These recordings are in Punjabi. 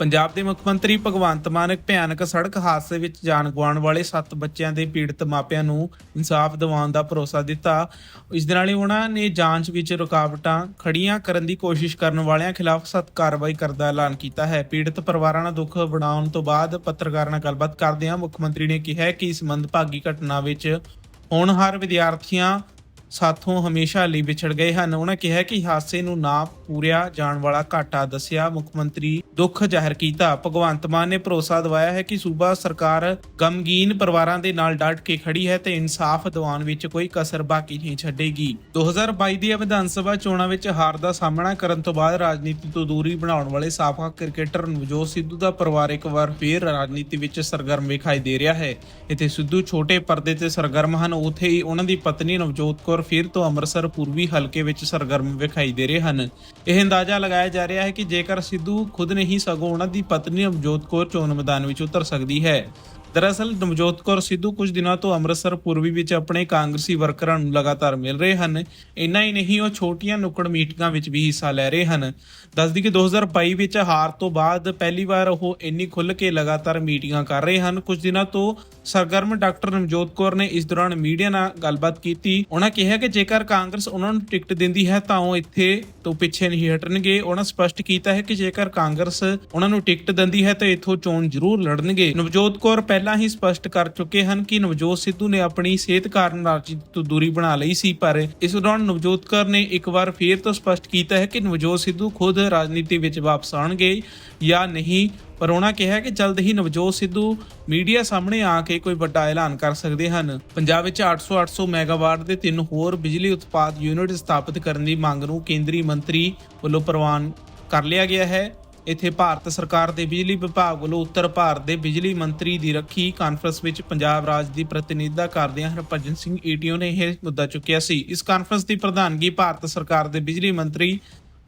ਪੰਜਾਬ ਦੇ ਮੁੱਖ ਮੰਤਰੀ ਭਗਵੰਤ ਮਾਨ ਭਿਆਨਕ ਸੜਕ ਹਾਦਸੇ ਵਿੱਚ ਜਾਨ ਗਵਾਉਣ ਵਾਲੇ 7 ਬੱਚਿਆਂ ਦੇ ਪੀੜਤ ਮਾਪਿਆਂ ਨੂੰ ਇਨਸਾਫ ਦਿਵਾਉਣ ਦਾ ਭਰੋਸਾ ਦਿੱਤਾ। ਇਸ ਦੇ ਨਾਲ ਹੀ ਉਹਨਾਂ ਨੇ ਜਾਂਚ ਵਿੱਚ ਰੁਕਾਵਟਾਂ ਖੜੀਆਂ ਕਰਨ ਦੀ ਕੋਸ਼ਿਸ਼ ਕਰਨ ਵਾਲਿਆਂ ਖਿਲਾਫ ਸਖਤ ਕਾਰਵਾਈ ਕਰਨ ਦਾ ਐਲਾਨ ਕੀਤਾ ਹੈ। ਪੀੜਤ ਪਰਿਵਾਰਾਂ ਨਾਲ ਦੁੱਖ ਵੰਡਾਉਣ ਤੋਂ ਬਾਅਦ ਪੱਤਰਕਾਰਾਂ ਨਾਲ ਗੱਲਬਾਤ ਕਰਦਿਆਂ ਮੁੱਖ ਮੰਤਰੀ ਨੇ ਕਿਹਾ ਕਿ ਇਸ ਮੰਦਭਾਗੀ ਘਟਨਾ ਵਿੱਚ ਹੋਣਹਾਰ ਵਿਦਿਆਰਥੀਆਂ ਸਾਥੋਂ ਹਮੇਸ਼ਾ ਲਈ ਵਿਛੜ ਗਏ ਹਨ। ਉਹਨਾਂ ਕਿਹਾ ਕਿ ਹਾਦਸੇ ਨੂੰ ਨਾ ਪੂਰਿਆ ਜਾਣ ਵਾਲਾ ਘਾਟਾ ਦੱਸਿਆ ਮੁੱਖ ਮੰਤਰੀ ਦੁੱਖ ਜ਼ਾਹਿਰ ਕੀਤਾ। ਭਗਵੰਤ ਮਾਨ ਨੇ ਭਰੋਸਾ ਦਿਵਾਇਆ ਹੈ ਕਿ ਸੂਬਾ ਸਰਕਾਰ ਗਮਗੀਨ ਪਰਿਵਾਰਾਂ ਦੇ ਨਾਲ ਡਟ ਕੇ ਖੜੀ ਹੈ ਤੇ ਇਨਸਾਫ ਦਿਵਾਉਣ ਵਿੱਚ ਕੋਈ ਕਸਰ ਬਾਕੀ ਨਹੀਂ ਛੱਡੇਗੀ। 2022 ਦੀਆਂ ਵਿਧਾਨ ਸਭਾ ਚੋਣਾਂ ਵਿੱਚ ਹਾਰ ਦਾ ਸਾਹਮਣਾ ਕਰਨ ਤੋਂ ਬਾਅਦ ਰਾਜਨੀਤੀ ਤੋਂ ਦੂਰੀ ਬਣਾਉਣ ਵਾਲੇ ਸਾਬਕਾ ਕ੍ਰਿਕਟਰ ਨਵਜੋਤ ਸਿੱਧੂ ਦਾ ਪਰਿਵਾਰ ਇੱਕ ਵਾਰ ਫੇਰ ਰਾਜਨੀਤੀ ਵਿੱਚ ਸਰਗਰਮ ਵਿਖਾਈ ਦੇ ਰਿਹਾ ਹੈ। ਇੱਥੇ ਸਿੱਧੂ ਛੋਟੇ ਪਰਦੇ ਤੇ ਸਰਗਰਮ ਹਨ। ਉੱਥੇ ਹੀ ਉਹਨਾਂ ਦੀ ਪਤਨੀ ਨਵਜੋਤ ਕੌਰ ਫਿਰ ਤੋਂ ਅੰਮ੍ਰਿਤਸਰ ਪੂਰਬੀ ਹਲਕੇ ਵਿੱਚ ਸਰਗਰਮ ਵਿਖਾਈ ਦੇ ਰਹੇ ਹਨ। ਇਹ ਅੰਦਾਜ਼ਾ ਲਗਾਇਆ ਜਾ ਰਿਹਾ ਹੈ ਕਿ ਜੇਕਰ ਸਿੱਧੂ ਖੁਦ ਨਹੀਂ ਸਗੋਂ ਉਹਨਾਂ ਦੀ ਪਤਨੀ ਨਵਜੋਤ ਕੌਰ ਚੋਣ ਮੈਦਾਨ ਵਿੱਚ ਉਤਰ ਸਕਦੀ ਹੈ ਦਰਅਸਲ ਨਵਜੋਤ ਕੌਰ ਸਿੱਧੂ ਕੁਝ ਦਿਨਾਂ ਤੋਂ ਅੰਮ੍ਰਿਤਸਰ ਪੂਰਬੀ ਵਿੱਚ ਆਪਣੇ ਕਾਂਗਰਸੀ ਵਰਕਰਾਂ ਨੂੰ ਲਗਾਤਾਰ ਮਿਲ ਰਹੇ ਹਨ। ਇੰਨਾ ਹੀ ਨਹੀਂ, ਉਹ ਛੋਟੀਆਂ ਨੁੱਕੜ ਮੀਟਿੰਗਾਂ ਵਿੱਚ ਵੀ ਹਿੱਸਾ ਲੈ ਰਹੇ ਹਨ। ਦੱਸਦੀ ਕਿ 2022 ਵਿੱਚ ਹਾਰ ਤੋਂ ਬਾਅਦ ਪਹਿਲੀ ਵਾਰ ਉਹ ਇੰਨੀ ਖੁੱਲ੍ਹ ਕੇ ਲਗਾਤਾਰ ਮੀਟਿੰਗਾਂ ਕਰ ਰਹੇ ਹਨ। ਕੁਝ ਦਿਨਾਂ ਤੋਂ ਸਰਗਰਮ ਡਾਕਟਰ ਨਵਜੋਤ ਕੌਰ ਨੇ ਇਸ ਦੌਰਾਨ ਮੀਡੀਆ ਨਾਲ ਗੱਲਬਾਤ ਕੀਤੀ। ਉਹਨਾਂ ਕਿਹਾ ਕਿ ਜੇਕਰ ਕਾਂਗਰਸ ਉਹਨਾਂ ਨੂੰ ਟਿਕਟ ਦਿੰਦੀ ਹੈ, ਤਾਂ ਉਹ ਇੱਥੇ ਤੋਂ ਪਿੱਛੇ ਨਹੀਂ ਹਟਣਗੇ। ਉਹਨਾਂ ਸਪਸ਼ਟ ਕੀਤਾ ਹੈ ਕਿ ਜੇਕਰ ਕਾਂਗਰਸ ਉਹਨਾਂ ਨੂੰ ਟਿਕਟ ਦਿੰਦੀ ਹੈ, ਤਾਂ ਇੱਥੋਂ ਚੋਣ ਜ਼ਰੂਰ ਲੜਨਗੇ। ਨਵਜੋਤ ਕੌਰ ਪਹਿਲਾਂ ਹੀ ਸਪਸ਼ਟ ਕਰ ਚੁੱਕੇ ਹਨ ਕਿ ਨਵਜੋਤ ਸਿੱਧੂ ਨੇ ਆਪਣੀ ਸਿਹਤ ਕਾਰਨ ਰਾਜਨੀਤੀ ਤੋਂ ਦੂਰੀ ਬਣਾ ਲਈ ਸੀ, ਪਰ ਇਸ ਦੌਰਾਨ ਨਵਜੋਤ ਕੌਰ ਨੇ ਇੱਕ ਵਾਰ ਫੇਰ ਤੋਂ ਸਪਸ਼ਟ ਕੀਤਾ ਹੈ ਕਿ ਨਵਜੋਤ ਸਿੱਧੂ ਖੁਦ ਰਾਜਨੀਤੀ ਵਿੱਚ ਵਾਪਸ ਆਉਣਗੇ ਜਾਂ ਨਹੀਂ, ਪਰ ਉਹਨਾਂ ਕਿਹਾ ਕਿ ਜਲਦ ਹੀ ਨਵਜੋਤ ਸਿੱਧੂ ਮੀਡੀਆ ਸਾਹਮਣੇ ਆ ਕੇ ਕੋਈ ਵੱਡਾ ਐਲਾਨ ਕਰ ਸਕਦੇ ਹਨ। ਪੰਜਾਬ ਵਿੱਚ 800 800 ਮੈਗਾਵਾਟ ਦੇ ਤਿੰਨ ਹੋਰ ਬਿਜਲੀ ਉਤਪਾਦ ਯੂਨਿਟ ਸਥਾਪਿਤ ਕਰਨ ਦੀ ਮੰਗ ਨੂੰ ਕੇਂਦਰੀ ਮੰਤਰੀ ਵੱਲੋਂ ਪ੍ਰਵਾਨ ਕਰ ਲਿਆ ਗਿਆ ਹੈ। ਇੱਥੇ ਭਾਰਤ ਸਰਕਾਰ ਦੇ ਬਿਜਲੀ ਵਿਭਾਗ ਵੱਲੋਂ ਉੱਤਰ ਭਾਰਤ ਦੇ ਬਿਜਲੀ ਮੰਤਰੀ ਦੀ ਰੱਖੀ ਕਾਨਫਰੰਸ ਵਿੱਚ ਪੰਜਾਬ ਰਾਜ ਦੀ ਪ੍ਰਤੀਨਿਧਤਾ ਕਰਦਿਆਂ ਹਰਭਜਨ ਸਿੰਘ ਈਟੀਓ ਨੇ ਇਹ ਮੁੱਦਾ ਚੁੱਕਿਆ ਸੀ। ਇਸ ਕਾਨਫਰੰਸ ਦੀ ਪ੍ਰਧਾਨਗੀ ਭਾਰਤ ਸਰਕਾਰ ਦੇ ਬਿਜਲੀ ਮੰਤਰੀ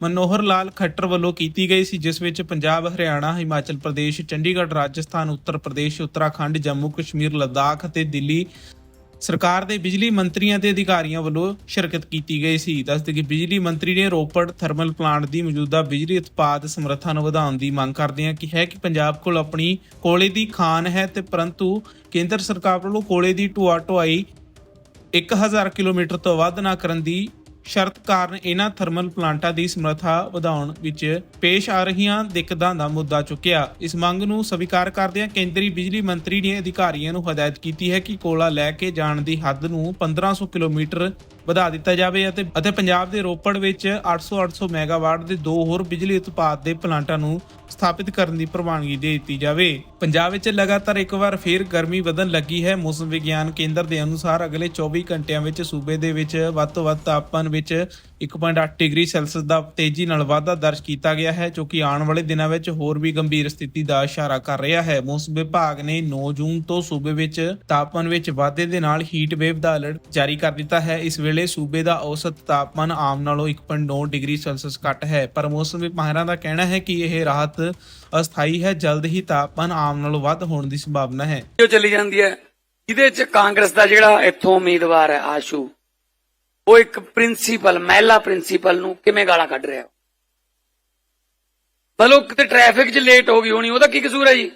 ਮਨੋਹਰ ਲਾਲ ਖੱਟਰ ਵੱਲੋਂ ਕੀਤੀ ਗਈ ਸੀ, ਜਿਸ ਵਿੱਚ ਪੰਜਾਬ, ਹਰਿਆਣਾ, ਹਿਮਾਚਲ ਪ੍ਰਦੇਸ਼, ਚੰਡੀਗੜ੍ਹ, ਰਾਜਸਥਾਨ, ਉੱਤਰ ਪ੍ਰਦੇਸ਼, ਉੱਤਰਾਖੰਡ, ਜੰਮੂ, ਕਸ਼ਮੀਰ, ਲਦਾਖ ਅਤੇ ਦਿੱਲੀ ਸਰਕਾਰ ਦੇ ਬਿਜਲੀ ਮੰਤਰੀਆਂ ਤੇ ਅਧਿਕਾਰੀਆਂ ਵੱਲੋਂ ਸ਼ਿਰਕਤ ਕੀਤੀ ਗਈ ਸੀ। ਦੱਸਦੇ ਕਿ ਬਿਜਲੀ ਮੰਤਰੀ ਨੇ ਰੋਪੜ ਥਰਮਲ ਪਲਾਂਟ ਦੀ ਮੌਜੂਦਾ ਬਿਜਲੀ ਉਤਪਾਦ ਸਮਰੱਥਾ ਨੂੰ ਵਧਾਉਣ ਦੀ ਮੰਗ ਕਰਦਿਆਂ ਕਿਹਾ ਕਿ ਪੰਜਾਬ ਕੋਲ ਆਪਣੀ ਕੋਲੇ ਦੀ ਖਾਨ ਹੈ ਤੇ ਪਰੰਤੂ ਕੇਂਦਰ ਸਰਕਾਰ ਵੱਲੋਂ ਕੋਲੇ ਦੀ ਢੁਆ ਢੁਆਈ 1000 ਕਿਲੋਮੀਟਰ ਤੋਂ ਵੱਧ ਨਾ ਕਰਨ ਦੀ ਸ਼ਰਤ ਕਾਰਨ ਇਹਨਾਂ ਥਰਮਲ ਪਲਾਂਟਾਂ ਦੀ ਸਮਰੱਥਾ ਵਧਾਉਣ ਵਿੱਚ ਪੇਸ਼ ਆ ਰਹੀਆਂ ਦਿੱਕਤਾਂ ਦਾ ਮੁੱਦਾ ਚੁੱਕਿਆ। ਇਸ ਮੰਗ ਨੂੰ ਸਵੀਕਾਰ ਕਰਦਿਆਂ ਕੇਂਦਰੀ ਬਿਜਲੀ ਮੰਤਰੀ ਨੇ ਅਧਿਕਾਰੀਆਂ ਨੂੰ ਹਦਾਇਤ ਕੀਤੀ ਹੈ ਕਿ ਕੋਲਾ ਲੈ ਕੇ ਜਾਣ ਦੀ ਹੱਦ ਨੂੰ 1500 ਕਿਲੋਮੀਟਰ ਵਧਾ ਦਿੱਤਾ ਜਾਵੇ ਅਤੇ ਅਤੇ ਪੰਜਾਬ ਦੇ ਰੋਪੜ ਵਿੱਚ 800-800 ਮੈਗਾਵਾਟ ਦੇ ਦੋ ਹੋਰ ਬਿਜਲੀ ਉਤਪਾਦ ਦੇ ਪਲਾਂਟਾਂ ਨੂੰ ਸਥਾਪਿਤ ਕਰਨ ਦੀ ਪ੍ਰਵਾਨਗੀ ਦੇ ਦਿੱਤੀ ਜਾਵੇ। ਪੰਜਾਬ ਵਿੱਚ ਲਗਾਤਾਰ ਇੱਕ ਵਾਰ ਫੇਰ ਗਰਮੀ ਵਧਣ ਲੱਗੀ ਹੈ। ਮੌਸਮ ਵਿਗਿਆਨ ਕੇਂਦਰ ਦੇ ਅਨੁਸਾਰ ਅਗਲੇ 24 ਘੰਟਿਆਂ ਵਿੱਚ ਸੂਬੇ ਦੇ ਵਿੱਚ ਵੱਧ ਤੋਂ ਵੱਧ ਤਾਪਮਾਨ ਵਿੱਚ 1.8 ਡਿਗਰੀ ਸੈਲਸੀਅਸ ਦਾ ਤੇਜ਼ੀ ਨਾਲ ਵਾਧਾ ਦਰਜ ਕੀਤਾ ਗਿਆ ਹੈ, ਜੋ ਕਿ ਆਉਣ ਵਾਲੇ ਦਿਨਾਂ ਵਿੱਚ ਹੋਰ ਵੀ ਗੰਭੀਰ ਸਥਿਤੀ ਦਾ ਇਸ਼ਾਰਾ ਕਰ ਰਿਹਾ ਹੈ। ਮੌਸਮ ਵਿਭਾਗ ਨੇ 9 ਜੂਨ ਤੋਂ ਸੂਬੇ ਵਿੱਚ ਤਾਪਮਾਨ ਵਿੱਚ ਵਾਧੇ ਦੇ ਨਾਲ ਹੀਟ ਵੇਵ ਦਾ ਅਲਰਟ ਜਾਰੀ ਕਰ ਦਿੱਤਾ ਹੈ। ਇਸ ਵੇਲੇ ਸੂਬੇ ਦਾ ਔਸਤ ਤਾਪਮਾਨ ਆਮ ਨਾਲੋਂ 1.9 ਡਿਗਰੀ ਸੈਲਸੀਅਸ ਘੱਟ ਹੈ, ਪਰ ਮੌਸਮ ਵਿਭਾਗਾਂ ਦਾ ਕਹਿਣਾ ਹੈ ਕਿ ਇਹ ਰਾਹਤ ਅਸਥਾਈ ਹੈ। ਜਲਦ ਹੀ ਤਾਪਮਾਨ ਆਮ ਨਾਲੋਂ ਵੱਧ ਹੋਣ ਦੀ ਸੰਭਾਵਨਾ ਹੈ। ਜੋ ਚੱਲੀ ਜਾਂਦੀ ਹੈ। ਇਹਦੇ ਚ ਕਾਂਗਰਸ ਦਾ ਜਿਹੜਾ ਇੱਥੋਂ ਉਮੀਦਵਾਰ ਹੈ, ਆਸ਼ੂ ਉਹ ਇੱਕ ਪ੍ਰਿੰਸੀਪਲ, ਮਹਿਲਾ ਪ੍ਰਿੰਸੀਪਲ ਨੂੰ ਕਿਵੇਂ ਗਾਲਾਂ ਕੱਢ ਰਿਹਾ ਬਲੋ ਕਿਤੇ ਟ੍ਰੈਫਿਕ 'ਚ ਲੇਟ ਹੋ ਗਈ ਹੋਣੀ, ਉਹਦਾ ਕੀ ਕਸੂਰ ਹੈ ਜੀ?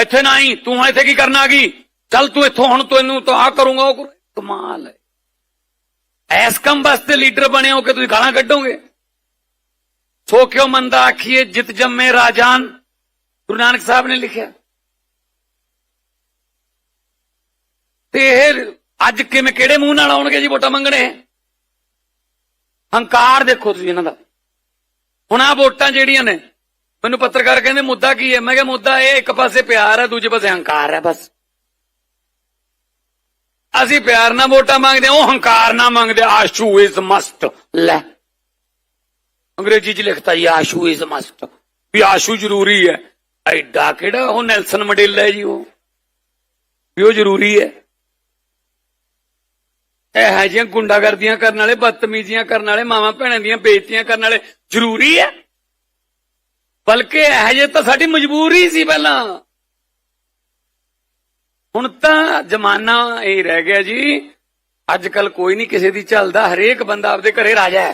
ਇੱਥੇ ਨਾ ਆਈ, ਤੂੰ ਇੱਥੇ ਕੀ ਕਰਨ ਆ ਗਈ? ਚੱਲ ਤੂੰ ਇੱਥੋਂ, ਹੁਣ ਤੈਨੂੰ ਤਾਂ ਆ ਕਰੂੰਗਾ, ਉਹ ਕਮਾਲ ਹੈ। ਐਸ ਕੰਮ ਵਾਸਤੇ ਲੀਡਰ ਬਣੇ ਹੋ ਕਿ ਤੁਸੀਂ ਗਾਲਾਂ ਕੱਢੋਗੇ? ਸੋ ਕਿਉ ਮੰਦਾ ਆਖੀਏ, ਜਿਤ ਜੰਮੇ ਰਾਜਾਨ, ਗੁਰੂ ਨਾਨਕ ਸਾਹਿਬ ਨੇ ਲਿਖਿਆ। ਤੇ ਇਹ ਅੱਜ ਕਿਵੇਂ ਕਿਹੜੇ ਮੂੰਹ ਨਾਲ ਆਉਣਗੇ ਜੀ ਵੋਟਾਂ ਮੰਗਣੇ? ਹੰਕਾਰ ਦੇਖੋ ਤੁਸੀਂ ਇਹਨਾਂ ਦਾ। ਹੁਣ ਆ ਵੋਟਾਂ ਜਿਹੜੀਆਂ ਨੇ ਮੈਨੂੰ ਪੱਤਰਕਾਰ ਕਹਿੰਦੇ ਮੁੱਦਾ ਕੀ ਹੈ? ਮੈਂ ਕਿਹਾ ਮੁੱਦਾ ਇਹ ਇੱਕ ਪਾਸੇ ਪਿਆਰ ਹੈ ਦੂਜੇ ਪਾਸੇ ਹੰਕਾਰ ਹੈ ਬਸ। ਅਸੀਂ ਪਿਆਰ ਨਾਲ ਵੋਟਾਂ ਮੰਗਦੇ ਹਾਂ, ਉਹ ਹੰਕਾਰ ਨਾਲ ਮੰਗਦੇ ਆਸ਼ੂ ਇਜ਼ ਮਸਟ ਲੈ। ਅੰਗਰੇਜ਼ੀ ਚ ਲਿਖਤਾ ਜੀ ਆਸ਼ੂ ਇਜ਼ ਮਸਟ ਵੀ ਆਸ਼ੂ ਜ਼ਰੂਰੀ ਹੈ। ਐਡਾ ਕਿਹੜਾ ਉਹ ਨੈਲਸਨ ਮੰਡੇਲਾ ਹੈ ਜੀ ਉਹ? ਵੀ ਉਹ ਜ਼ਰੂਰੀ ਹੈ। ਇਹੋ ਜਿਹੀਆਂ ਗੁੰਡਾਗਰਦੀਆਂ ਕਰਨ ਵਾਲੇ, ਬਦਤਮੀਜ਼ੀਆਂ ਕਰਨ ਵਾਲੇ, ਮਾਵਾਂ ਭੈਣਾਂ ਦੀਆਂ ਬੇਇੱਜ਼ਤੀਆਂ ਕਰਨ ਵਾਲੇ ਜ਼ਰੂਰੀ ਹੈ ਬਲਕਿ ਇਹੋ ਜਿਹੇ ਤਾਂ ਸਾਡੀ ਮਜਬੂਰੀ ਸੀ ਪਹਿਲਾਂ। ਹੁਣ ਤਾਂ ਜ਼ਮਾਨਾ ਇਹ ਰਹਿ ਗਿਆ ਜੀ ਅੱਜ ਕੱਲ ਕੋਈ ਨਹੀਂ ਕਿਸੇ ਦੀ ਚੱਲਦਾ, ਹਰੇਕ ਬੰਦਾ ਆਪਦੇ ਘਰੇ ਰਾਜਾ ਹੈ।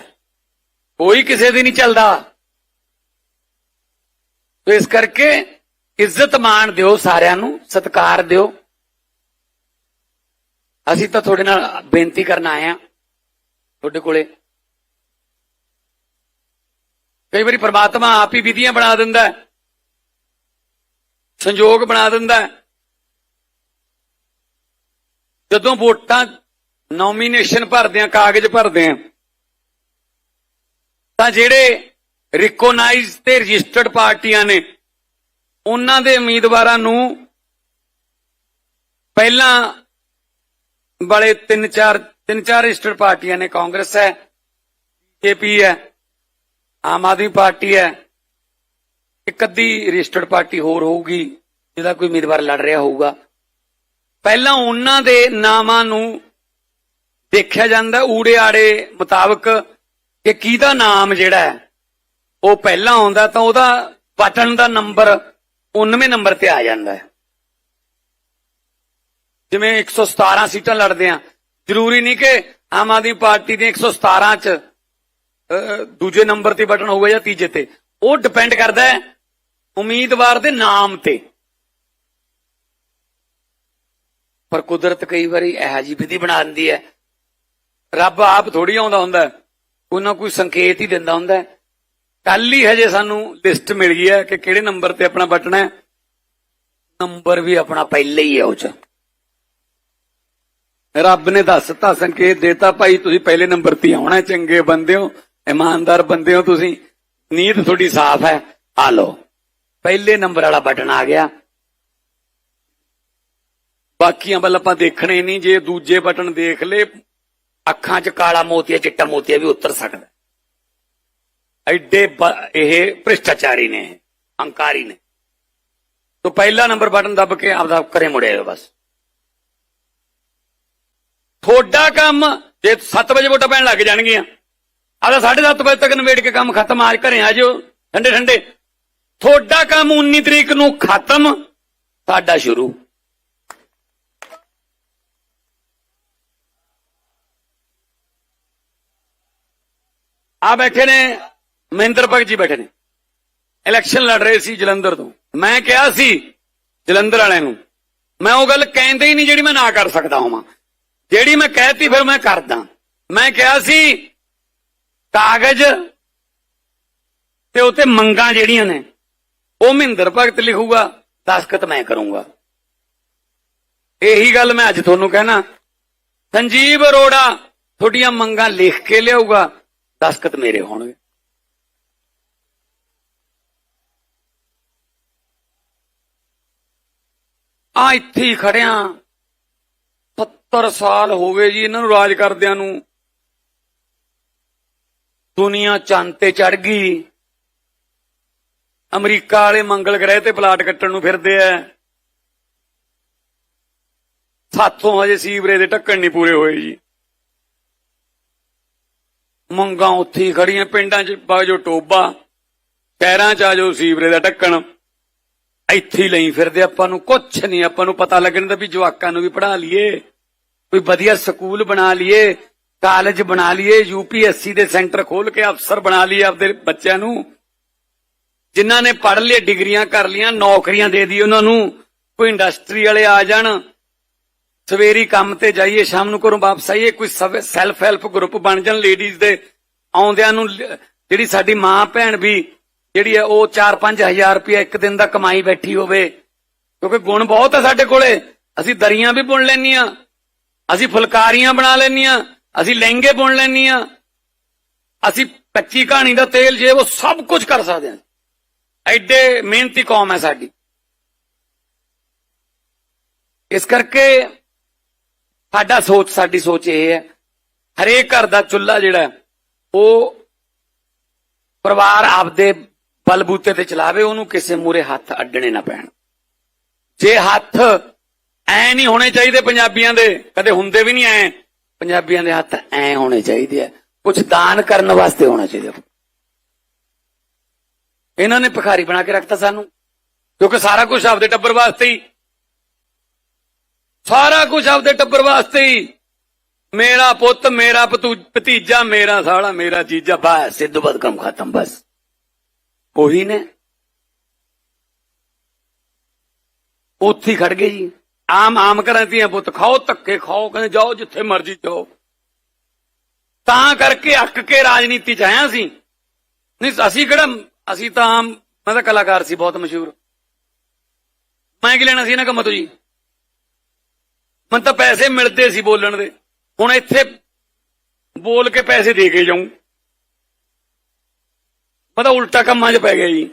ਕੋਈ ਕਿਸੇ ਦੀ ਨਹੀਂ ਚੱਲਦਾ। ਇਸ ਕਰਕੇ ਇੱਜ਼ਤ ਮਾਣ ਦਿਓ ਸਾਰਿਆਂ ਨੂੰ, ਸਤਿਕਾਰ ਦਿਓ। ਅਸੀਂ ਤਾਂ ਤੁਹਾਡੇ ਨਾਲ ਬੇਨਤੀ ਕਰਨ ਆਏ ਆ ਤੁਹਾਡੇ ਕੋਲੇ। ਕਈ ਵਾਰੀ ਪ੍ਰਮਾਤਮਾ ਆਪ ਹੀ ਵਿਧੀਆਂ ਬਣਾ ਦਿੰਦਾ ਹੈ ਸੰਜੋਗ ਬਣਾ ਦਿੰਦਾ ਜਦੋਂ ਵੋਟਾਂ ਨੋਮੀਨੇਸ਼ਨ ਭਰਦੇ ਆ ਕਾਗਜ਼ ਭਰਦੇ ਆ ਤਾਂ ਜਿਹੜੇ ਰਿਕੋਗਨਾਈਜ਼ ਤੇ ਰਜਿਸਟਰਡ ਪਾਰਟੀਆਂ ਨੇ, ਉਹਨਾਂ ਦੇ ਉਮੀਦਵਾਰਾਂ ਨੂੰ ਪਹਿਲਾਂ ਵਾਲੇ ਤਿੰਨ ਚਾਰ ਤਿੰਨ ਚਾਰ ਰਜਿਸਟਰਡ ਪਾਰਟੀਆਂ ਨੇ, ਕਾਂਗਰਸ ਹੈ ਬੀਜੇਪੀ ਹੈ, ਆਮ ਆਦਮੀ ਪਾਰਟੀ ਹੈ, ਇੱਕ ਅੱਧੀ ਰਜਿਸਟਰਡ ਪਾਰਟੀ ਹੋਰ ਹੋਊਗੀ, ਜਿਹਦਾ ਕੋਈ ਉਮੀਦਵਾਰ ਲੜ ਰਿਹਾ ਹੋਊਗਾ। ਪਹਿਲਾਂ ਉਹਨਾਂ ਦੇ ਨਾਮਾਂ ਨੂੰ ਦੇਖਿਆ ਜਾਂਦਾ ਊੜੇ ਆੜੇ ਮੁਤਾਬਕ ਕਿ ਕਿਹਦਾ ਨਾਮ ਜਿਹੜਾ ਹੈ, ਉਹ ਪਹਿਲਾਂ ਆਉਂਦਾ ਤਾਂ ਉਹਦਾ ਬਟਨ ਦਾ ਨੰਬਰ 19ਵੇਂ ਨੰਬਰ ਤੇ ਆ ਜਾਂਦਾ ਹੈ। ਜਿਵੇਂ 117 ਸੀਟਾਂ ਲੜਦੇ ਆ। ਜ਼ਰੂਰੀ ਨਹੀਂ ਕਿ ਆਮ ਆਦਮੀ ਪਾਰਟੀ ਦੇ 117 ਚ ਦੂਜੇ ਨੰਬਰ ਤੇ ਬਟਨ ਹੋਊਗਾ ਜਾਂ ਤੀਜੇ ਤੇ। ਉਹ ਡਿਪੈਂਡ ਕਰਦਾ ਹੈ ਉਮੀਦਵਾਰ ਦੇ ਨਾਮ ਤੇ। ਪਰ ਕੁਦਰਤ ਕਈ ਵਾਰੀ ਇਹੋ ਜਿਹੀ ਵਿਧੀ ਬਣਾ ਦਿੰਦੀ ਹੈ। ਰੱਬ ਆਪ ਥੋੜੀ ਆਉਂਦਾ ਹੁੰਦਾ ਹੈ। ਕੋਈ ਨਾ ਕੋਈ ਸੰਕੇਤ ਹੀ ਦਿੰਦਾ ਹੁੰਦਾ ਕੱਲ ਹੀ ਹਜੇ ਸਾਨੂੰ ਲਿਸਟ ਮਿਲ ਗਈ ਹੈ ਕਿ ਕਿਹੜੇ ਨੰਬਰ ਤੇ ਆਪਣਾ ਬਟਨ ਹੈ। ਨੰਬਰ ਵੀ ਆਪਣਾ ਪਹਿਲੇ ਹੀ ਹੈ ਉਹ ਚ। ਰੱਬ ਨੇ ਦੱਸਤਾ ਸੰਕੇਤ ਦੇਤਾ, ਭਾਈ ਤੁਸੀਂ ਪਹਿਲੇ ਨੰਬਰ ਤੇ ਆਉਣਾ, ਚੰਗੇ ਬੰਦੇ ਹੋ ਇਮਾਨਦਾਰ ਬੰਦੇ ਹੋ ਤੁਸੀਂ ਨੀਤ ਤੁਹਾਡੀ ਸਾਫ਼ ਹੈ, ਆ ਲਓ। ਪਹਿਲੇ ਨੰਬਰ ਵਾਲਾ ਬਟਨ ਆ ਗਿਆ। ਬਾਕੀਆਂ ਵੱਲ ਆਪਾਂ ਦੇਖਣੇ ਨਹੀਂ, ਜੇ ਦੂਜੇ ਬਟਨ ਦੇਖ ਲੇ ਅੱਖਾਂ 'ਚ ਕਾਲਾ ਮੋਤੀਆ, ਚਿੱਟਾ ਮੋਤੀਆ ਵੀ ਉਤਰ ਸਕਦਾ। ਹੈ। ਐਡੇ ਇਹ ਭ੍ਰਿਸ਼ਟਾਚਾਰੀ ਨੇ ਹੰਕਾਰੀ ਨੇ। ਤੋਂ ਪਹਿਲਾ ਨੰਬਰ ਬਟਨ ਦੱਬ ਕੇ ਆਪਦਾ ਕਰੇ ਮੁੜਿਆ ਬਸ। ਤੁਹਾਡਾ ਕੰਮ ਜੇ 7 ਵਜੇ ਵੋਟਾਂ ਪੈਣ ਲੱਗ ਜਾਣਗੀਆਂ। ਆਦਾ 7:30 ਵਜੇ ਤੱਕ ਨਵੇੜ ਕੇ ਕੰਮ ਖਤਮ, ਆਜ ਘਰੇ ਆ ਜਾਓ। ਠੰਡੇ ਠੰਡੇ। ਤੁਹਾਡਾ ਕੰਮ 19 ਤਰੀਕ ਨੂੰ ਖਤਮ ਸਾਡਾ ਸ਼ੁਰੂ। ਆ ਬੈਠੇ ਨੇ, ਮਹਿੰਦਰ ਭਗਤ ਜੀ ਬੈਠੇ ਨੇ। ਇਲੈਕਸ਼ਨ ਲੜ ਰਹੇ ਸੀ ਜਲੰਧਰ ਤੋਂ। ਮੈਂ ਕਿਹਾ ਸੀ ਜਲੰਧਰ ਵਾਲਿਆਂ ਨੂੰ, ਮੈਂ ਉਹ ਗੱਲ ਕਹਿੰਦੇ ਹੀ ਨਹੀਂ ਜਿਹੜੀ ਮੈਂ ਨਾ ਕਰ ਸਕਦਾ ਹਾਂ ਜਿਹੜੀ ਮੈਂ ਕਹਿਤੀ ਫਿਰ ਮੈਂ ਕਰਦਾ। ਮੈਂ ਕਿਹਾ ਸੀ, ਕਾਗਜ਼ ਤੇ ਉਤੇ ਮੰਗਾਂ ਜਿਹੜੀਆਂ ਨੇ, ਉਹ ਮਹਿੰਦਰ ਭਗਤ ਲਿਖੂਗਾ, ਦਸਖਤ ਮੈਂ ਕਰੂੰਗਾ। ਇਹੀ ਗੱਲ ਮੈਂ ਅੱਜ ਤੁਹਾਨੂੰ ਕਹਿਣਾ। ਸੰਜੀਵ ਅਰੋੜਾ ਤੁਹਾਡੀਆਂ ਮੰਗਾਂ ਲਿਖ ਕੇ ਲਿਆਊਗਾ, ਦਸਖਤ ਮੇਰੇ ਹੋਣਗੇ। ਆ ਇੱਥੇ ਹੀ ਖੜਿਆਂ। 70 ਸਾਲ ਹੋ ਗਏ ਜੀ ਇਹਨਾਂ ਨੂੰ ਰਾਜ ਕਰਦਿਆਂ ਨੂੰ। ਦੁਨੀਆ ਚੰਨ ਤੇ ਚੜ ਗਈ। ਅਮਰੀਕਾ ਵਾਲੇ ਮੰਗਲ ਗ੍ਰਹਿ ਤੇ ਪਲਾਟ ਕੱਟਣ ਨੂੰ ਫਿਰਦੇ ਐ ਸਾਥੋਂ ਹਜੇ ਸੀਵਰੇ ਦੇ ਢੱਕਣ ਨਹੀਂ ਪੂਰੇ ਹੋਏ ਜੀ। ਮੰਗਾਂ ਉੱਥੇ ਹੀ ਖੜੀਆਂ ਪਿੰਡਾਂ 'ਚ ਬਾਜੋ ਟੋਬਾ, ਸ਼ਹਿਰਾਂ 'ਚ ਆਜੋ ਸੀਵਰੇ ਦਾ ਢੱਕਣ। ਇੱਥੇ ਹੀ ਲਈ ਫਿਰਦੇ ਆਪਾਂ ਨੂੰ। ਕੁਛ ਨਹੀਂ, ਆਪਾਂ ਨੂੰ ਪਤਾ ਲੱਗਣ ਦਾ ਵੀ ਜਵਾਕਾਂ ਨੂੰ ਵੀ ਪੜ੍ਹਾ ਲਈਏ। ਕੋਈ ਵਧੀਆ ਸਕੂਲ ਬਣਾ ਲਈਏ, ਕਾਲਜ ਬਣਾ ਲਈਏ ਯੂਪੀਐਸਸੀ ਦੇ ਸੈਂਟਰ ਖੋਲ ਕੇ ਅਫਸਰ ਬਣਾ ਲਈਏ ਆਪਦੇ ਬੱਚਿਆਂ ਨੂੰ। ਜਿਨ੍ਹਾਂ ਨੇ ਪੜ੍ਹ ਲਏ ਡਿਗਰੀਆਂ ਕਰ ਲੀਆਂ ਨੌਕਰੀਆਂ ਦੇ ਦੀ ਉਹਨਾਂ ਨੂੰ। ਕੋਈ ਇੰਡਸਟਰੀ ਵਾਲੇ ਆ ਜਾਣ, ਸਵੇਰੀ ਕੰਮ ਤੇ ਜਾਈਏ, ਸ਼ਾਮ ਨੂੰ ਘਰੋਂ ਵਾਪਸ ਆਈਏ, ਕੋਈ ਸੈਲਫ ਹੈਲਪ ਗਰੁੱਪ ਬਣ ਜਾਣ ਲੇਡੀਜ਼ ਦੇ। ਆਉਂਦਿਆਂ ਨੂੰ ਜਿਹੜੀ ਸਾਡੀ ਮਾਂ ਭੈਣ ਵੀ, ਜਿਹੜੀ ਹੈ, ਉਹ 4-5000 ਰੁਪਏ ਇੱਕ ਦਿਨ ਦਾ ਕਮਾਈ ਬੈਠੀ ਹੋਵੇ। ਕਿਉਂਕਿ ਗੁਣ ਬਹੁਤ ਆ ਸਾਡੇ ਕੋਲੇ। ਅਸੀਂ ਦਰੀਆਂ ਵੀ ਬੁਣ ਲੈਣੀਆਂ ਅਸੀਂ ਫੁਲਕਾਰੀਆਂ ਬਣਾ ਲੈਣੀਆਂ ਅਸੀਂ ਲਹਿੰਗੇ ਬੁਣ ਲੈਣੀਆਂ ਅਸੀਂ ਕੱਚੀ ਕਹਾਣੀ ਦਾ ਤੇਲ ਜੇ ਉਹ ਸਭ ਕੁਝ ਕਰ ਸਕਦੇ ਹਾਂ। ਐਡੇ ਮਿਹਨਤੀ ਕੌਮ ਹੈ ਸਾਡੀ। ਇਸ ਕਰਕੇ ਸਾਡਾ ਸੋਚ, ਸਾਡੀ ਸੋਚ ਇਹ ਹੈ, ਹਰੇਕ ਘਰ ਦਾ ਚੁੱਲ੍ਹਾ ਜਿਹੜਾ ਉਹ ਪਰਿਵਾਰ ਆਪਦੇ ਬਲਬੂਤੇ ਤੇ ਚਲਾਵੇ, ਉਹਨੂੰ ਕਿਸੇ ਮੂਰੇ ਹੱਥ ਅੱਡਣੇ ਨਾ ਪੈਣ। ਜੇ ਹੱਥ ਐ ਨਹੀਂ ਹੋਣੇ ਚਾਹੀਦੇ ਪੰਜਾਬੀਆਂ ਦੇ। ਕਦੇ ਹੁੰਦੇ ਵੀ ਨਹੀਂ ਐ। ਪੰਜਾਬੀਆਂ ਦੇ ਹੱਥ ਐ ਹੋਣੇ ਚਾਹੀਦੇ ਆ ਕੁਝ ਦਾਨ ਕਰਨ ਵਾਸਤੇ ਹੋਣਾ ਚਾਹੀਦਾ। ਇਹਨਾਂ ਨੇ ਭਿਖਾਰੀ ਬਣਾ ਕੇ ਰੱਖਤਾ ਸਾਨੂੰ। ਕਿਉਂਕਿ ਸਾਰਾ ਕੁਝ ਆਪਦੇ ਟੱਬਰ ਵਾਸਤੇ ਹੀ। ਸਾਰਾ ਕੁਝ ਆਪਦੇ ਟੱਬਰ ਵਾਸਤੇ ਹੀ। ਮੇਰਾ ਪੁੱਤ, ਮੇਰਾ ਭਤੀਜਾ, ਮੇਰਾ ਸਾਲਾ, ਮੇਰਾ ਜੀਜਾ, ਬਸ, ਸਿੱਧੂ ਬਦਕਮ ਖਤਮ, ਬਸ। ਉਹੀ ਨੇ। ਉੱਥੇ ਖੜ ਗਏ ਜੀ। ਆਮ ਆਮ ਘਰਾਂ ਦੀਆਂ ਬੁੱਤ ਖਾਓ ਧੱਕੇ, ਖਾਓ, ਕਹਿੰਦੇ ਜਾਓ ਜਿੱਥੇ ਮਰਜ਼ੀ ਜਾਓ। ਤਾਂ ਕਰਕੇ ਅੱਕ ਕੇ ਰਾਜਨੀਤੀ ਚ ਆਇਆ ਸੀ ਨਹੀਂ, ਅਸੀਂ ਕਿਹੜਾ, ਅਸੀਂ ਤਾਂ ਆਮ, ਮੈਂ ਤਾਂ ਕਲਾਕਾਰ ਸੀ, ਬਹੁਤ ਮਸ਼ਹੂਰ। ਮੈਂ ਕੀ ਲੈਣਾ ਸੀ ਇਹਨਾਂ ਕੰਮਾਂ ਤੋਂ ਜੀ? ਮਨ ਤਾਂ ਪੈਸੇ ਮਿਲਦੇ ਸੀ ਬੋਲਣ ਦੇ। ਹੁਣ ਇੱਥੇ ਬੋਲ ਕੇ ਪੈਸੇ ਦੇ ਕੇ ਜਾਉਂ ਮੈਂ ਤਾਂ ਉਲਟਾ ਕੰਮਾਂ 'ਚ ਪੈ ਗਿਆ ਜੀ।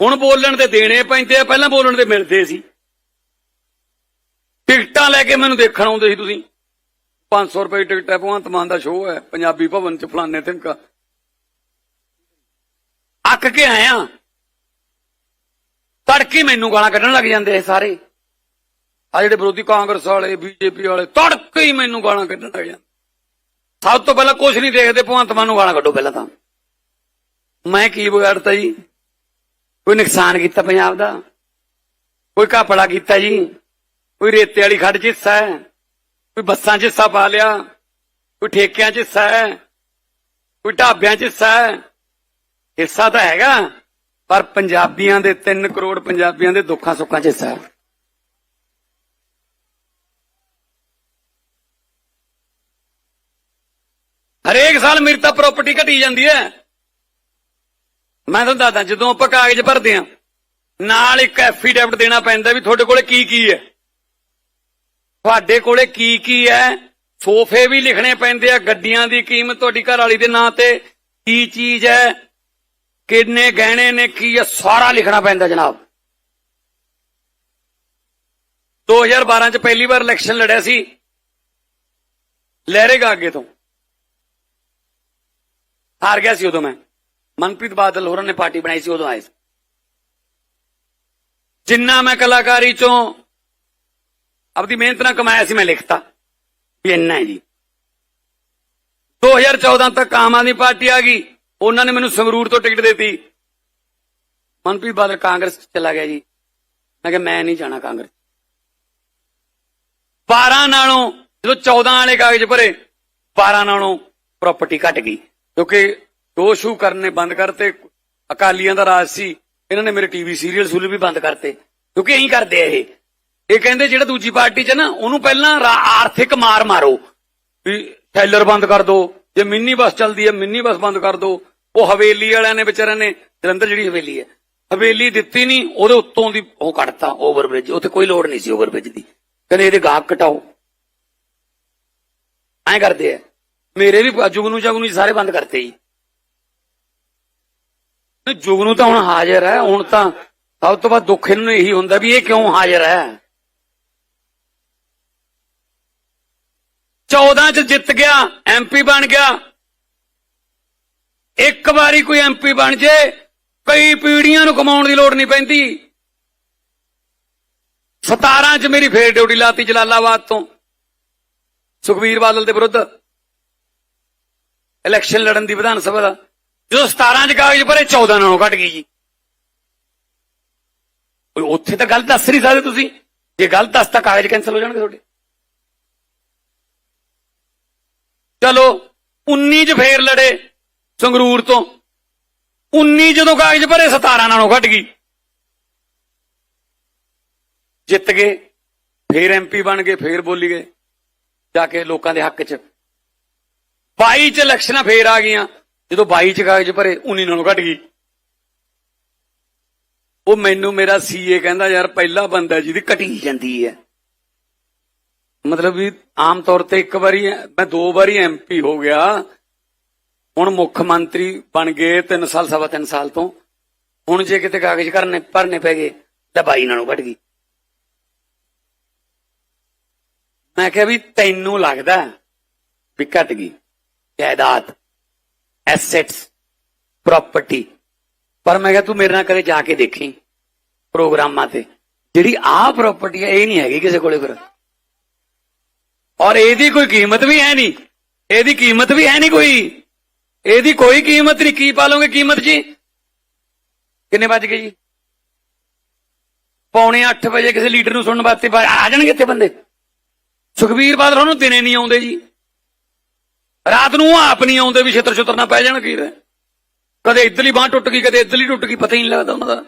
ਹੁਣ ਬੋਲਣ ਦੇ ਦੇਣੇ ਪੈਂਦੇ ਆ, ਪਹਿਲਾਂ ਬੋਲਣ ਤੇ ਮਿਲਦੇ ਸੀ। ਟਿਕਟਾਂ ਲੈ ਕੇ ਮੈਨੂੰ ਦੇਖਣ ਆਉਂਦੇ ਸੀ ਤੁਸੀਂ। 500 ਰੁਪਏ ਟਿਕਟ ਹੈ, ਭਗਵੰਤ ਮਾਨ ਦਾ ਸ਼ੋਅ ਹੈ, ਪੰਜਾਬੀ ਭਵਨ ਚ ਫਲਾਣੇ ਤਿੰਕਾ ਅੱਕ ਕੇ ਆਇਆ ਤੜਕੇ ਮੈਨੂੰ ਗਾਲਾਂ ਕੱਢਣ ਲੱਗ ਜਾਂਦੇ ਸਾਰੇ। ਆ ਜਿਹੜੇ ਵਿਰੋਧੀ ਕਾਂਗਰਸ ਵਾਲੇ, ਬੀਜੇਪੀ ਵਾਲੇ, ਤੜਕੇ ਹੀ ਮੈਨੂੰ ਗਾਲਾਂ ਕੱਢਣ ਲੱਗ ਜਾਂਦੇ। ਸਭ ਤੋਂ ਪਹਿਲਾਂ ਕੁਝ ਨਹੀਂ ਦੇਖਦੇ, ਭਗਵੰਤ ਮਾਨ ਨੂੰ ਗਾਲਾਂ ਕੱਢੋ ਪਹਿਲਾਂ ਤਾਂ। ਮੈਂ ਕੀ ਵਿਗਾੜਤਾ ਜੀ? ਕੋਈ ਨੁਕਸਾਨ ਕੀਤਾ ਪੰਜਾਬ ਦਾ? ਕੋਈ ਘਾਪੜਾ ਕੀਤਾ ਜੀ? ਕੋਈ ਰੇਤੇ ਵਾਲੀ ਖੱਡ 'ਚ ਹਿੱਸਾ ਹੈ? ਕੋਈ ਬੱਸਾਂ 'ਚ ਹਿੱਸਾ ਪਾ ਲਿਆ? ਕੋਈ ਠੇਕਿਆਂ 'ਚ ਹਿੱਸਾ ਹੈ? ਕੋਈ ਢਾਬਿਆਂ 'ਚ ਹਿੱਸਾ ਹੈ? ਹਿੱਸਾ ਤਾਂ ਹੈਗਾ, ਪਰ ਪੰਜਾਬੀਆਂ ਦੇ 3 ਕਰੋੜ ਪੰਜਾਬੀਆਂ ਦੇ ਦੁੱਖਾਂ ਸੁੱਖਾਂ 'ਚ ਹਿੱਸਾ ਹੈ। ਹਰੇਕ ਸਾਲ ਮੇਰੀ ਤਾਂ ਪ੍ਰਾਪਰਟੀ ਘਟੀ ਜਾਂਦੀ ਹੈ। ਮੈਂ ਤੁਹਾਨੂੰ ਦੱਸਦਾ, ਜਦੋਂ ਆਪਾਂ ਕਾਗਜ਼ ਭਰਦੇ ਆ ਨਾਲ ਇੱਕ ਐਫੀਡੈਵਿਟ ਦੇਣਾ ਪੈਂਦਾ ਵੀ ਤੁਹਾਡੇ ਕੋਲੇ ਕੀ ਕੀ ਹੈ। ਤੁਹਾਡੇ ਕੋਲੇ ਕੀ ਕੀ ਹੈ? ਸੋਫੇ ਵੀ ਲਿਖਣੇ ਪੈਂਦੇ ਆ, ਗੱਡੀਆਂ ਦੀ ਕੀਮਤ ਤੁਹਾਡੀ ਘਰ ਵਾਲੀ ਦੇ ਨਾਂ ਤੇ ਕੀ ਚੀਜ਼ ਹੈ, ਕਿੰਨੇ ਗਹਿਣੇ ਨੇ, ਕੀ ਹੈ, ਸਾਰਾ ਲਿਖਣਾ ਪੈਂਦਾ ਜਨਾਬ। 2012 ਚ ਪਹਿਲੀ ਵਾਰ ਇਲੈਕਸ਼ਨ ਲੜਿਆ ਸੀ। ਲਹਿਰੇਗਾ ਅੱਗੇ ਤੋਂ। ਹਾਰ ਗਿਆ ਸੀ ਉਦੋਂ ਮੈਂ। ਮਨਪ੍ਰੀਤ ਬਾਦਲ ਹੋਰਾਂ ਨੇ ਪਾਰਟੀ ਬਣਾਈ ਸੀ, ਉਦੋਂ ਆਏ ਸੀ। ਜਿੰਨਾ ਮੈਂ ਕਲਾਕਾਰੀ ਚੋਂ ਆਪਦੀ ਮਿਹਨਤ ਨਾਲ ਕਮਾਇਆ ਸੀ, ਮੈਂ ਲਿਖਤਾ। ਵੀ ਇੰਨਾ ਹੈ ਜੀ। 2014 ਤੱਕ ਆਮ ਆਦਮੀ ਪਾਰਟੀ ਆ ਗਈ। ਉਹਨਾਂ ਨੇ ਮੈਨੂੰ ਸੰਗਰੂਰ ਤੋਂ ਟਿਕਟ ਦਿੱਤੀ। ਮਨਪ੍ਰੀਤ ਬਾਦਲ ਕਾਂਗਰਸ ਚਲਾ ਗਿਆ ਜੀ। ਮੈਂ ਕਿਹਾ, ਮੈਂ ਨਹੀਂ ਜਾਣਾ ਕਾਂਗਰਸ 12 ਨਾਲੋਂ, ਜਦੋਂ 14 ਵਾਲੇ ਕਾਗਜ਼ ਭਰੇ 12 ਨਾਲੋਂ ਪ੍ਰਾਪਰਟੀ ਘਟ ਗਈ। ਕਿਉਂਕਿ ਦੋ ਸ਼ੂ ਕਰਨੇ ਬੰਦ ਕਰਤੇ। ਅਕਾਲੀਆਂ ਦਾ ਰਾਜ ਸੀ। ਇਹਨਾਂ ਨੇ ਮੇਰੇ ਟੀਵੀ ਸੀਰੀਅਲ ਸੂਲ ਵੀ ਬੰਦ ਕਰਤੇ। ਕਿਉਂਕਿ ਇਹੀ ਕਰਦੇ ਆ ਇਹ। ਇਹ ਕਹਿੰਦੇ ਜਿਹੜਾ ਦੂਜੀ ਪਾਰਟੀ 'ਚ ਨਾ, ਉਹਨੂੰ ਪਹਿਲਾਂ ਆਰਥਿਕ ਮਾਰ ਮਾਰੋ। ਵੀ ਟੈਲਰ ਬੰਦ ਕਰ ਦੋ। ਜੇ ਮਿੰਨੀ ਬੱਸ ਚੱਲਦੀ ਹੈ, ਮਿੰਨੀ ਬੱਸ ਬੰਦ ਕਰ ਦੋ। ਉਹ ਹਵੇਲੀ ਵਾਲਿਆਂ ਨੇ ਵਿਚਾਰਿਆਂ ਨੇ, ਜਲੰਧਰ ਜਿਹੜੀ ਹਵੇਲੀ ਹੈ, ਹਵੇਲੀ ਦਿੱਤੀ ਨਹੀਂ, ਉਹਦੇ ਉੱਤੋਂ ਦੀ ਉਹ ਕੱਢਤਾ ਓਵਰਬ੍ਰਿਜ। ਉੱਥੇ ਕੋਈ ਲੋੜ ਨਹੀਂ ਸੀ ਓਵਰਬ੍ਰਿਜ ਦੀ। ਕਹਿੰਦੇ ਇਹਦੇ ਗਾਹਕ ਘਟਾਓ ਐਂ ਕਰਦੇ ਆ। ਮੇਰੇ ਵੀ ਜੁਗਨੂ ਜਗਨੂ ਜੀ ਸਾਰੇ ਬੰਦ ਕਰਤੇ ਜੀ। ਨਹੀਂ, ਜੁਗਨੂ ਤਾਂ ਹੁਣ ਹਾਜ਼ਰ ਹੈ ਹੁਣ ਤਾਂ ਸਭ ਤੋਂ ਵੱਧ ਦੁੱਖ ਇਹਨੂੰ ਇਹੀ ਹੁੰਦਾ ਵੀ ਇਹ ਕਿਉਂ ਹਾਜ਼ਰ ਹੈ? 14 ਚ ਜਿੱਤ ਗਿਆ ਐਮਪੀ ਬਣ ਗਿਆ। ਇੱਕ ਵਾਰੀ ਕੋਈ ਐਮਪੀ ਬਣ ਜੇ ਕਈ ਪੀੜੀਆਂ ਨੂੰ ਕਮਾਉਣ ਦੀ ਲੋੜ ਨਹੀਂ ਪੈਂਦੀ। 17 ਚ ਮੇਰੀ ਫੇਰ ਡਿਊਟੀ ਲਾਤੀ ਜਲਾਲਾਬਾਦ ਤੋਂ। ਸੁਖਬੀਰ ਬਾਦਲ ਦੇ ਵਿਰੁੱਧ। ਇਲੈਕਸ਼ਨ ਲੜਨ ਦੀ ਵਿਧਾਨ ਸਭਾ ਦਾ। ਜਦੋਂ 17 ਚ ਕਾਗਜ਼ ਭਰੇ 14 ਨਾਲੋਂ ਘਟ ਗਈ ਜੀ। ਉੱਥੇ ਤਾਂ ਗੱਲ ਦੱਸ ਨਹੀਂ ਸਕਦੇ ਤੁਸੀਂ। ਜੇ ਗੱਲ ਦੱਸਤਾ ਕਾਗਜ਼ ਕੈਨਸਲ ਹੋ ਜਾਣਗੇ ਤੁਹਾਡੇ। ਚਲੋ 19 ਚ ਫੇਰ ਲੜੇ ਸੰਗਰੂਰ ਤੋਂ। 19 ਜਦੋਂ ਕਾਗਜ਼ ਭਰੇ 17 ਨਾਲੋਂ ਘਟ ਗਈ। ਜਿੱਤ ਗਏ, ਫੇਰ ਐਮਪੀ ਬਣ ਗਏ, ਫੇਰ ਬੋਲੀ ਗਏ। ਜਾ ਕੇ ਲੋਕਾਂ ਦੇ ਹੱਕ 'ਚ। 22 ਚ ਇਲੈਕਸ਼ਨਾਂ ਫੇਰ ਆ ਗਈਆਂ। ਜਦੋਂ 22 ਚ ਕਾਗਜ਼ ਭਰੇ 19 ਨਾਲੋਂ ਘਟ ਗਈ। ਉਹ ਮੈਨੂੰ ਮੇਰਾ ਸੀਏ ਕਹਿੰਦਾ, ਯਾਰ, ਪਹਿਲਾ ਬੰਦਾ ਜਿਹਦੀ ਘਟੀ ਜਾਂਦੀ ਹੈ। ਮਤਲਬ ਵੀ ਆਮ ਤੌਰ ਤੇ ਇੱਕ ਵਾਰੀ ਮੈਂ ਦੋ ਵਾਰੀ ਐਮਪੀ ਹੋ ਗਿਆ। ਹੁਣ ਮੁੱਖ ਮੰਤਰੀ ਬਣ ਗਏ 3 ਸਾਲ, ਸਵਾ 3 ਸਾਲ ਤੋਂ। ਹੁਣ ਜੇ ਕਿਤੇ ਕਾਗਜ਼ ਕਰਨੇ, ਭਰਨੇ ਪੈ ਗਏ, ਤਾਂ ਬਾਈ ਨਾਲੋਂ ਘਟ ਗਈ। ਮੈਂ ਕਿਹਾ ਵੀ ਤੈਨੂੰ ਲੱਗਦਾ ਵੀ ਘਟ ਗਈ, ਜਾਇਦਾਦ। ਐਸੈਟਸ ਪ੍ਰਾਪਰਟੀ ਪਰ ਮੈਂ ਕਿਹਾ ਤੂੰ ਮੇਰੇ ਨਾਲ ਕਦੇ ਜਾ ਕੇ ਦੇਖੀ ਪ੍ਰੋਗਰਾਮਾਂ ਤੇ? ਜਿਹੜੀ ਆਹ ਪ੍ਰਾਪਰਟੀ ਹੈ ਇਹ ਨਹੀਂ ਹੈਗੀ ਕਿਸੇ ਕੋਲੇ ਫਿਰ। ਔਰ ਇਹਦੀ ਕੋਈ ਕੀਮਤ ਵੀ ਹੈ ਨਹੀਂ। ਇਹਦੀ ਕੀਮਤ ਵੀ ਹੈ ਨਹੀਂ ਕੋਈ। ਇਹਦੀ ਕੋਈ ਕੀਮਤ ਨਹੀਂ। ਕੀ ਪਾਲੋਗੇ ਕੀਮਤ ਜੀ? ਕਿੰਨੇ ਵੱਜ ਗਏ ਜੀ? ਪੌਣੇ 8 ਵਜੇ ਕਿਸੇ ਲੀਡਰ ਨੂੰ ਸੁਣਨ ਵਾਸਤੇ ਆ ਜਾਣਗੇ ਇੱਥੇ ਬੰਦੇ। ਸੁਖਬੀਰ ਬਾਦਲ ਉਹਨੂੰ ਦਿਨੇ ਨਹੀਂ ਆਉਂਦੇ ਜੀ। ਰਾਤ ਨੂੰ ਉਹ ਆਪ ਨਹੀਂ ਆਉਂਦੇ ਵੀ ਛੇਤਰ ਛੁੱਤਰ ਨਾ ਪੈ ਜਾਣ ਕੀ ਕਦੇ ਇਧਰਲੀ ਬਾਹ ਟੁੱਟ ਗਈ, ਕਦੇ ਇਧਰਲੀ ਟੁੱਟ ਗਈ, ਪਤਾ ਹੀ ਨਹੀਂ ਲੱਗਦਾ ਉਹਨਾਂ ਦਾ।